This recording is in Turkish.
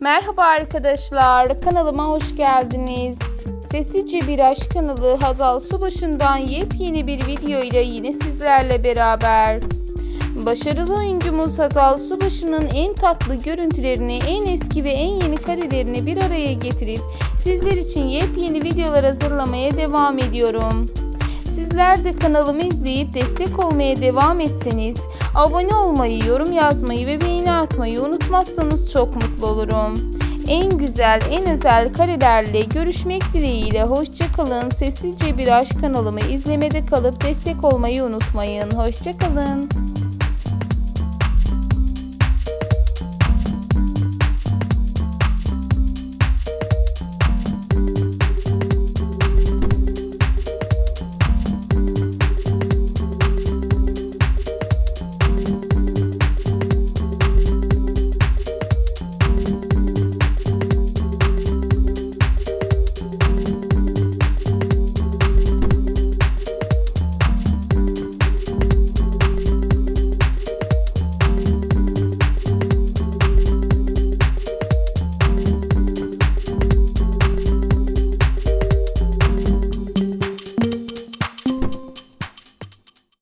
Merhaba arkadaşlar, kanalıma hoş geldiniz. Sessizce Bir Aşk kanalı Hazal Subaşı'ndan yepyeni bir video ile yine sizlerle beraber. Başarılı oyuncumuz Hazal Subaşı'nın en tatlı görüntülerini, en eski ve en yeni karelerini bir araya getirip sizler için yepyeni videolar hazırlamaya devam ediyorum. Sizler de kanalımı izleyip destek olmaya devam etseniz, abone olmayı, yorum yazmayı ve beğeni atmayı unutmazsanız çok mutlu olurum. En güzel, en özel karelerle görüşmek dileğiyle hoşçakalın. Sessizce bir aşk kanalımı izlemede kalıp destek olmayı unutmayın. Hoşçakalın.